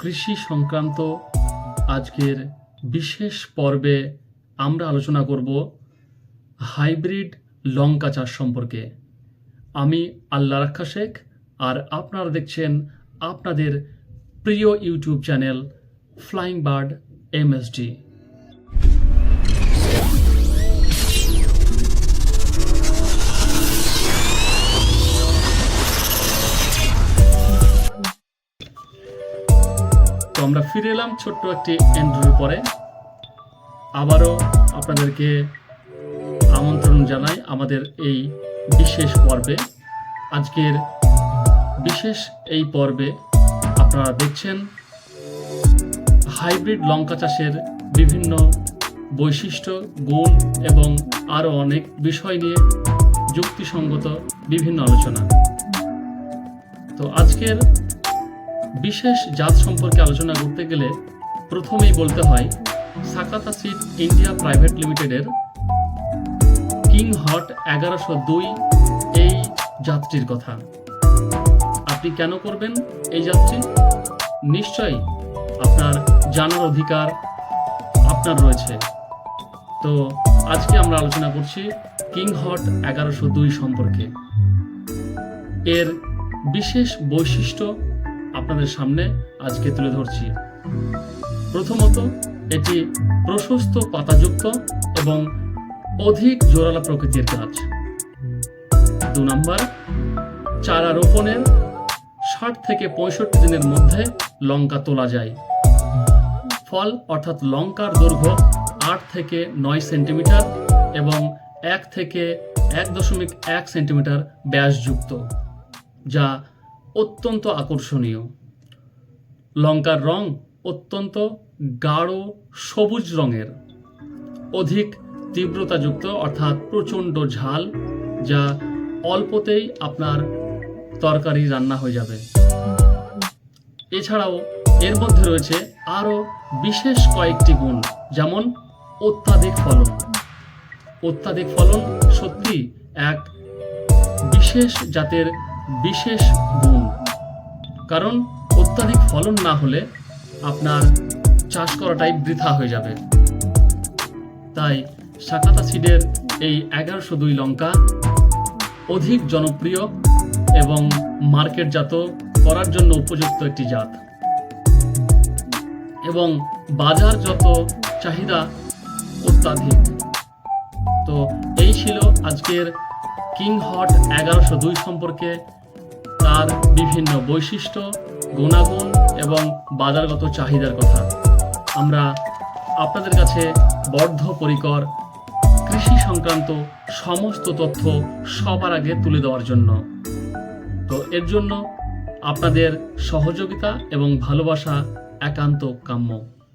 কৃষি সংক্রান্ত আজকের বিশেষ পর্বে আমরা আলোচনা করব হাইব্রিড লঙ্কা চাষ সম্পর্কে। আমি আল্লাহ রাক্ষা শেখ, আর আপনারা দেখছেন আপনাদের প্রিয় YouTube channel flying bird MSD তো আমরা ফিরে এলাম ছোট্ট একটি এন্ট্রির পরে। আবারও আপনাদেরকে আমন্ত্রণ জানাই আমাদের এই বিশেষ পর্বে। আজকের বিশেষ এই পর্বে আপনারা দেখছেন হাইব্রিড লঙ্কা চাষের বিভিন্ন বৈশিষ্ট্য, গুণ এবং আরও অনেক বিষয় নিয়ে যুক্তিসঙ্গত বিভিন্ন আলোচনা। তো আজকের বিশেষ জাত সম্পর্কে আলোচনা করতে গেলে প্রথমেই বলতে হয় সাকাতা সিট ইন্ডিয়া প্রাইভেট লিমিটেডের কিং হট এগারোশো দুই এই যাত্রীর কথা। আপনি কেন করবেন এই যাত্রী নিশ্চয়ই আপনার জানার অধিকার আপনার রয়েছে। তো আজকে আমরা আলোচনা করছি কিং হট এগারোশো দুই সম্পর্কে। এর বিশেষ বৈশিষ্ট্য আপনাদের সামনে আজকে তুলে ধরছি। প্রথমত, এটি প্রশস্ত পাতাযুক্ত এবং অধিক জোরালো প্রকৃতির গাছ। দু নম্বর, চারা রোপণের ষাট থেকে পঁয়ষট্টি দিনের মধ্যে লঙ্কা তোলা যায়। ফল, অর্থাৎ লঙ্কার দৈর্ঘ্য আট থেকে নয় সেন্টিমিটার এবং এক থেকে এক দশমিক এক সেন্টিমিটার ব্যাসযুক্ত, যা অত্যন্ত আকর্ষণীয়। লঙ্কার রং অত্যন্ত গাঢ় সবুজ রঙের। অধিক তীব্রতাযুক্ত অর্থাৎ প্রচণ্ড ঝাল, যা অল্পতেই আপনার তরকারি রান্না হয়ে যাবে। এছাড়াও এর মধ্যে রয়েছে আরও বিশেষ কয়েকটি গুণ, যেমন অত্যাধিক ফলন। অত্যাধিক ফলন সত্যি এক বিশেষ জাতের বিশেষ গুণ। কারণ অত্যাধিক ফলন না হলে আপনার চাষ করাটাই বৃথা হয়ে যাবে। তাই শাকাতা সিডের এই এগারোশো দুই লঙ্কা অধিক জনপ্রিয় এবং মার্কেটজাত করার জন্য উপযুক্ত একটি জাত। এবং বাজার যত চাহিদা অত্যাধিক। তো এই ছিল আজকের কিং হট এগারোশো দুই সম্পর্কে তার বিভিন্ন বৈশিষ্ট্য, গুণাগুণ এবং বাজারগত চাহিদার কথা। আমরা আপনাদের কাছে বদ্ধপরিকর কৃষি সংক্রান্ত সমস্ত তথ্য সবার আগে তুলে দেওয়ার জন্য। তো এর জন্য আপনাদের সহযোগিতা এবং ভালোবাসা একান্ত কাম্য।